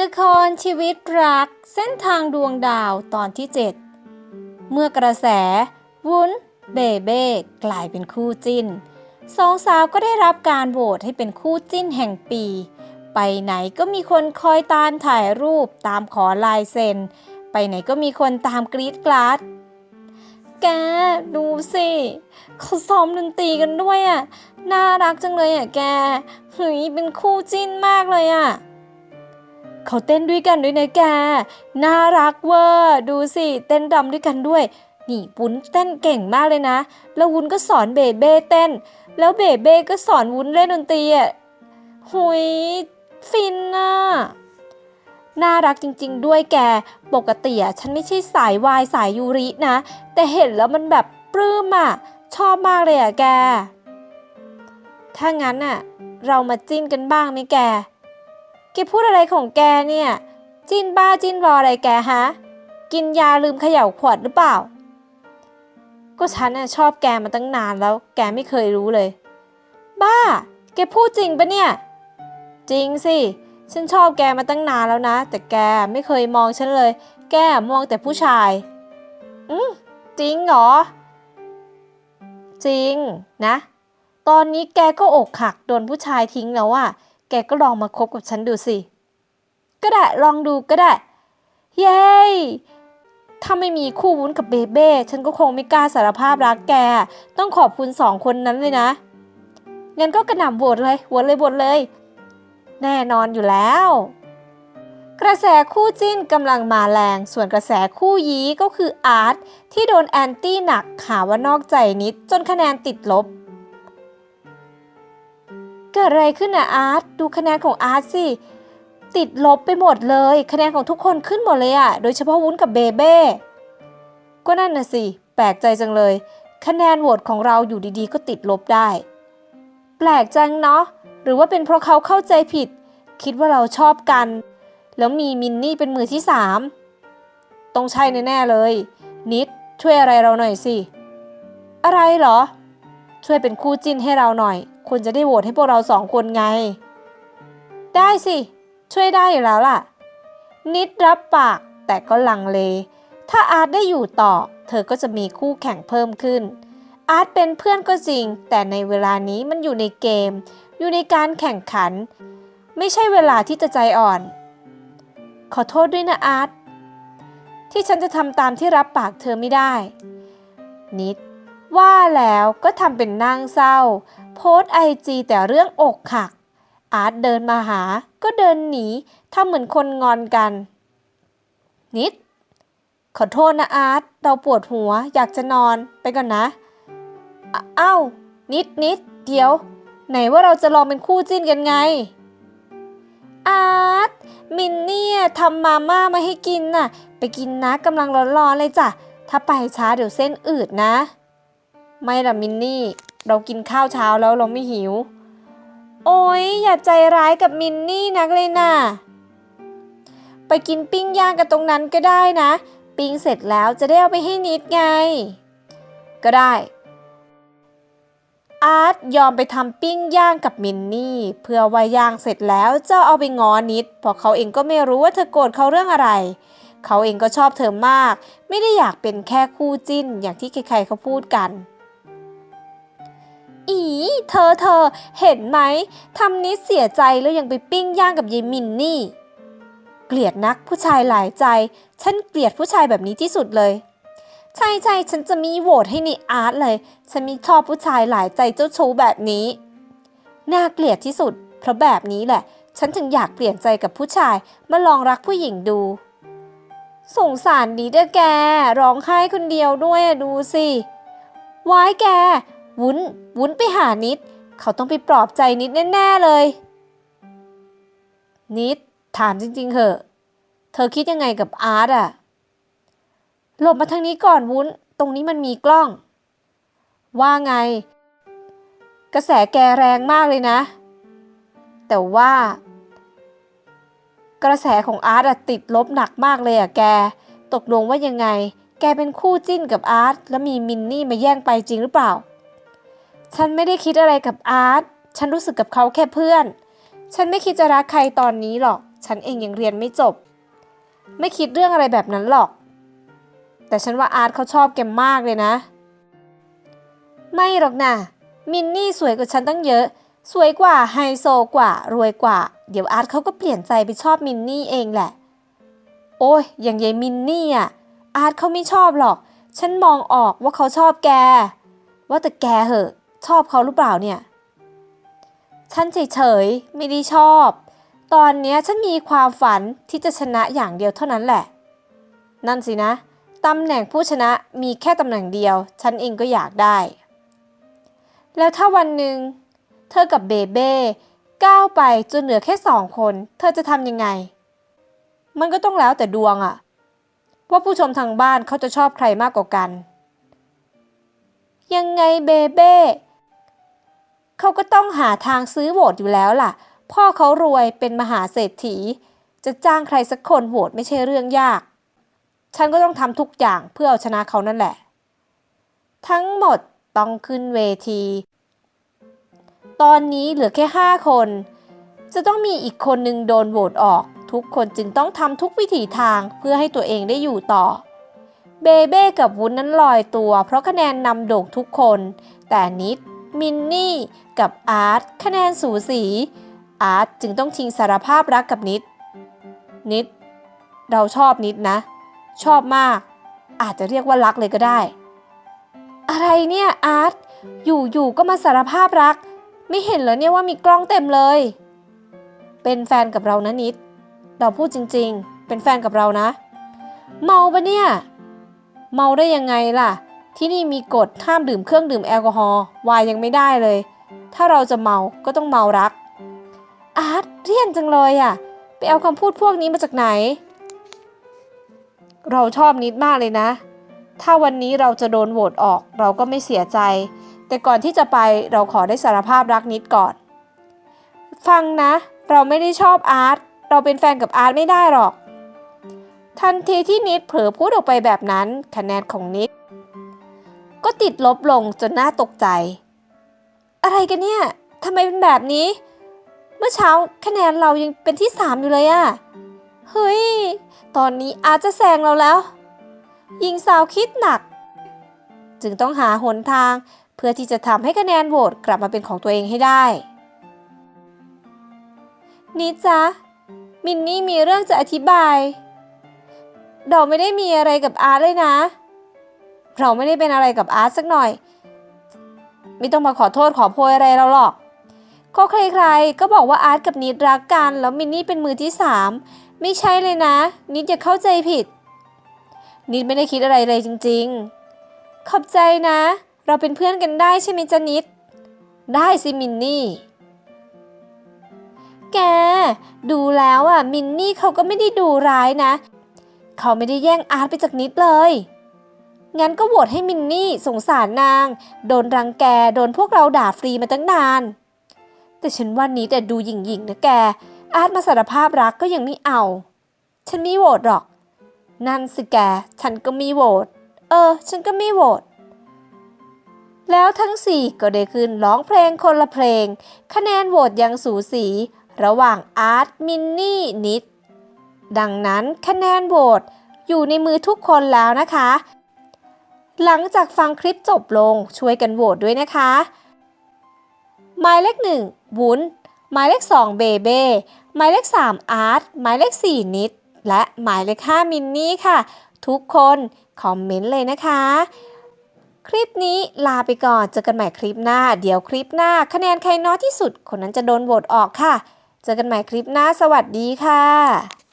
ละครชีวิตรักเส้นทางดวงดาวตอนที่ 7 เมื่อกระแส วุ้น เบเบ้กลายเป็นคู่จิ้นสองสาวก็ได้รับการโหวตให้เป็นคู่จิ้นแห่งปี ไปไหนก็มีคนคอยตามถ่ายรูปตามขอลายเซ็น ไปไหนก็มีคนตามกรีดกราดแกดูสิเขาซ้อมดนตรีกันด้วยอะน่ารักจังเลยอะแกเฮ้ยเป็นคู่จิ้นมากเลยอะ เขาเต้นด้วยกันด้วยนะแก น่ารักเวอร์ดูสิเต้นรำด้วยกันด้วย นี่วุ้นเต้นเก่งมากเลยนะ แล้ววุ้นก็สอนเบเบ้เต้น แล้วเบเบ้ก็สอนวุ้นเล่นดนตรีอะหุยฟินน่ะน่ารักจริง ๆ ด้วยแก ปกติอะฉันไม่ใช่สายวายสายยูรินะ แต่เห็นแล้วมันแบบปลื้มอะ ชอบมากเลยอะแก ถ้างั้นอะ เรามาจิ้นกันบ้างไหมแก แกพูดอะไรของแกเนี่ย จิ้นบ้าจิ้นรออะไรแกฮะ กินยาลืมเขย่าขวดหรือเปล่า ก็ฉันน่ะชอบแกมาตั้งนานแล้ว แกไม่เคยรู้เลย บ้า แกพูดจริงปะเนี่ย จริงสิ ฉันชอบแกมาตั้งนานแล้วนะ แต่แกไม่เคยมองฉันเลย แกมองแต่ผู้ชาย อืมจริงเหรอ จริงนะ ตอนนี้แกก็อกหักโดนผู้ชายทิ้งแล้วอะ แกก็ลองมาคบกับฉันดูสิ ก็ได้ลองดูก็ได้ เย้ถ้าไม่มีคู่วุ้นกับเบเบ้ฉันก็คงไม่กล้าสารภาพรักแก ต้องขอบคุณสองคนนั้นเลยนะ งั้นก็กระหน่ำโหวตเลยโหวตเลยโหวตเลย แน่นอนอยู่แล้ว กระแสคู่จิ้นกำลังมาแรง ส่วนกระแสคู่ยี้ก็คืออาร์ตที่โดนแอนตี้หนักหาว่านอกใจนิดจนคะแนนติดลบ เกิดอะไรขึ้นนะอาร์ตดูคะแนนของอาร์ตสิ ติดลบไปหมดเลย คะแนนของทุกคนขึ้นหมดเลยอะโดยเฉพาะวุ้นกับเบเบ้ก็นั่นน่ะสิแปลกใจจังเลย คะแนนโหวตของเราอยู่ดีๆ ก็ติดลบได้ แปลกจังเนาะหรือว่าเป็นเพราะเขาเข้าใจผิด คิดว่าเราชอบกัน แล้วมีมินนี่เป็นมือที่สามต้องใช่แน่ๆเลย นิดช่วยอะไรเราหน่อยสิ อะไรเหรอ ช่วยเป็นคู่จิ้นให้เราหน่อย คุณจะได้โหวตให้พวกเราสองคนไง ได้สิ ช่วยได้อยู่แล้วล่ะ นิดรับปากแต่ก็ลังเล ถ้าอาร์ตได้อยู่ต่อ เธอก็จะมีคู่แข่งเพิ่มขึ้น อาร์ตเป็นเพื่อนก็จริง แต่ในเวลานี้มันอยู่ในเกม อยู่ในการแข่งขัน ไม่ใช่เวลาที่จะใจอ่อน ขอโทษด้วยนะอาร์ตที่ฉันจะทำตามที่รับปากเธอไม่ได้ นิด ว่าแล้วก็ทำเป็นนั่งเศร้า โพสไอจีแต่เรื่องอกหัก อาร์ตเดินมาหา ก็เดินหนีทำเหมือนคนงอนกัน นิด ขอโทษนะอาร์ตเราปวดหัวอยากจะนอนไปก่อนนะเอ้านิดนิดเดี๋ยว ไหนว่าเราจะลองเป็นคู่จิ้นกันไง อาร์ตมินเนี่ยทำมาม่ามาให้กินน่ะ ไปกินนะกำลังร้อนๆเลยจ้ะถ้าไปช้าเดี๋ยวเส้นอืดนะ ไม่ล่ะมินนี่ เรากินข้าวเช้าแล้วเราไม่หิว โอ้ยอย่าใจร้ายกับมินนี่นักเลยน่ะ ไปกินปิ้งย่างกันตรงนั้นก็ได้นะ ปิ้งเสร็จแล้วจะได้เอาไปให้นิดไง ก็ได้ อาร์ตยอมไปทำปิ้งย่างกับมินนี่ เพื่อว่าย่างเสร็จแล้วจะเอาไปงอนิดเพราะเขาเองก็ไม่รู้ว่าเธอโกรธเขาเรื่องอะไรเขาเองก็ชอบเธอมาก ไม่ได้อยากเป็นแค่คู่จิ้นอย่างที่ใครๆเขาพูดกัน อีเธอเธอเห็นไหมทำนิดเสียใจแล้วยังไปปิ้งย่างกับยายมินนี่ เกลียดนักผู้ชายหลายใจ ฉันเกลียดผู้ชายแบบนี้ที่สุดเลย ใช่ใช่ฉันจะมีโหวตให้ในอาร์ตเลย ฉันไมีชอบผู้ชายหลายใจเจ้าชู้แบบนี้ น่าเกลียดที่สุด เพราะแบบนี้แหละ ฉันถึงอยากเปลี่ยนใจกับผู้ชายมาลองรักผู้หญิงดู สงสารดีเด้อแกร้องไห้คนเดียวด้วยอะดูสิว้ายแก วุ้น วุ้นไปหานิด เขาต้องไปปลอบใจนิดแน่ๆเลย นิด ถามจริงๆเหอะ เธอคิดยังไงกับอาร์ตอะหลบมาทางนี้ก่อนวุ้น ตรงนี้มันมีกล้อง ว่าไง กระแสแกแรงมากเลยนะ แต่ว่า กระแสของอาร์ตอะติดลบหนักมากเลยอะแก ตกลงว่ายังไงแกเป็นคู่จิ้นกับอาร์ตแล้วมีมินนี่มาแย่งไปจริงหรือเปล่า ฉันไม่ได้คิดอะไรกับอาร์ต ฉันรู้สึกกับเขาแค่เพื่อน ฉันไม่คิดจะรักใครตอนนี้หรอก ฉันเองยังเรียนไม่จบ ไม่คิดเรื่องอะไรแบบนั้นหรอก แต่ฉันว่าอาร์ตเขาชอบแกมากเลยนะ ไม่หรอกนะมินนี่สวยกว่าฉันตั้งเยอะ สวยกว่าไฮโซกว่า รวยกว่า เดี๋ยวอาร์ตเขาก็เปลี่ยนใจไปชอบมินนี่เองแหละ โอ้ยอย่างยายมินนี่อะ อาร์ตเขาไม่ชอบหรอก ฉันมองออกว่าเขาชอบแก ว่าแต่แกเหอะ ชอบเขาหรือเปล่าเนี่ย ฉันเฉยๆไม่ได้ชอบ ตอนเนี้ยฉันมีความฝันที่จะชนะอย่างเดียวเท่านั้นแหละ นั่นสินะตำแหน่งผู้ชนะมีแค่ตำแหน่งเดียว ฉันเองก็อยากได้ แล้วถ้าวันหนึ่งเธอกับเบเบ้ก้าวไปจนเหลือแค่สองคน เธอจะทำยังไง มันก็ต้องแล้วแต่ดวงอะว่าผู้ชมทางบ้านเขาจะชอบใครมากกว่ากัน ยังไงเบเบ้ เขาก็ต้องหาทางซื้อโหวตอยู่แล้วล่ะ พ่อเขารวยเป็นมหาเศรษฐี จะจ้างใครสักคนโหวตไม่ใช่เรื่องยาก ฉันก็ต้องทำทุกอย่างเพื่อเอาชนะเขานั่นแหละ ทั้งหมดต้องขึ้นเวที ตอนนี้เหลือแค่5คน จะต้องมีอีกคนหนึ่งโดนโหวตออก ทุกคนจึงต้องทำทุกวิถีทางเพื่อให้ตัวเองได้อยู่ต่อเบเบ้กับวุ้นนั้นลอยตัว เพราะคะแนนนำโด่งทุกคน แต่นิด มินนี่ กับอาร์ตคะแนนสูสี อาร์ตจึงต้องทิ้งสารภาพรักกับนิด นิด เราชอบนิดนะ ชอบมาก อาจจะเรียกว่ารักเลยก็ได้ อะไรเนี่ยอาร์ตอยู่ๆก็มาสารภาพรัก ไม่เห็นเหรอเนี่ยว่ามีกล้องเต็มเลย เป็นแฟนกับเรานะนิด เราพูดจริง ๆ เป็นแฟนกับเรานะ เมาปะเนี่ย เมาได้ยังไงล่ะ ที่นี่มีกฎห้ามดื่มเครื่องดื่มแอลกอฮอล์วายยังไม่ได้เลย ถ้าเราจะเมาก็ต้องเมารัก อาร์ตเรียนจังเลยอะไปเอาคำพูดพวกนี้มาจากไหน เราชอบนิดมากเลยนะ ถ้าวันนี้เราจะโดนโหวตออกเราก็ไม่เสียใจ แต่ก่อนที่จะไปเราขอได้สารภาพรักนิดก่อน ฟังนะ เราไม่ได้ชอบอาร์ตเราเป็นแฟนกับอาร์ตไม่ได้หรอก ทันทีที่นิดเผลอพูดออกไปแบบนั้นคะแนนของนิด ก็ติดลบลงจนน่าตกใจ อะไรกันเนี่ยทำไมเป็นแบบนี้ เมื่อเช้าคะแนนเรายังเป็นที่สามอยู่เลยอะเฮ้ย ตอนนี้อาร์ตจะแซงเราแล้วหญิงสาวคิดหนัก จึงต้องหาหนทางเพื่อที่จะทำให้คะแนนโหวตกลับมาเป็นของตัวเองให้ได้ นี่จ๊ะมินนี่มีเรื่องจะอธิบาย เราไม่ได้มีอะไรกับอาร์ตเลยนะ เราไม่ได้เป็นอะไรกับอาร์ตสักหน่อย ไม่ต้องมาขอโทษขอโพยอะไรเราหรอก ก็ใครๆ ก็บอกว่าอาร์ตกับนิดรักกัน แล้วมินนี่เป็นมือที่สามไม่ใช่เลยนะ นิดอย่าเข้าใจผิด นิดไม่ได้คิดอะไรเลยจริง ๆ ขอบใจนะ เราเป็นเพื่อนกันได้ใช่ไหมจ๊ะนิด ได้สิมินนี่แกดูแล้วอะมินนี่เขาก็ไม่ได้ดูร้ายนะ เขาไม่ได้แย่งอาร์ตไปจากนิดเลย งั้นก็โหวตให้มินนี่สงสารนาง โดนรังแก โดนพวกเราด่าฟรีมาตั้งนาน แต่ฉันว่านี้แต่ดูหยิ่งๆนะแก อาร์ตมาสารภาพรักก็ยังไม่เอา ฉันไม่โหวตหรอก นั่นสิแก ฉันก็ไม่โหวต เออ ฉันก็ไม่โหวตแล้วทั้งสี่ก็ได้ขึ้นร้องเพลงคนละเพลง คะแนนโหวตยังสูสี ระหว่างอาร์ตมินนี่นิด ดังนั้นคะแนนโหวตอยู่ในมือทุกคนแล้วนะคะ หลังจากฟังคลิปจบลงช่วยกันโหวตด้วยนะคะ หมายเลขหนึ่งวุ้น หมายเลขสองเบเบ้หมายเลขสามอาร์ตหมายเลขสี่นิด และหมายเลขห้ามินนี่ค่ะ ทุกคนคอมเมนต์เลยนะคะ คลิปนี้ลาไปก่อนเจอกันใหม่คลิปหน้า เดี๋ยวคลิปหน้า คะแนนใครน้อยที่สุด คนนั้นจะโดนโหวตออกค่ะ เจอกันใหม่คลิปหน้าสวัสดีค่ะ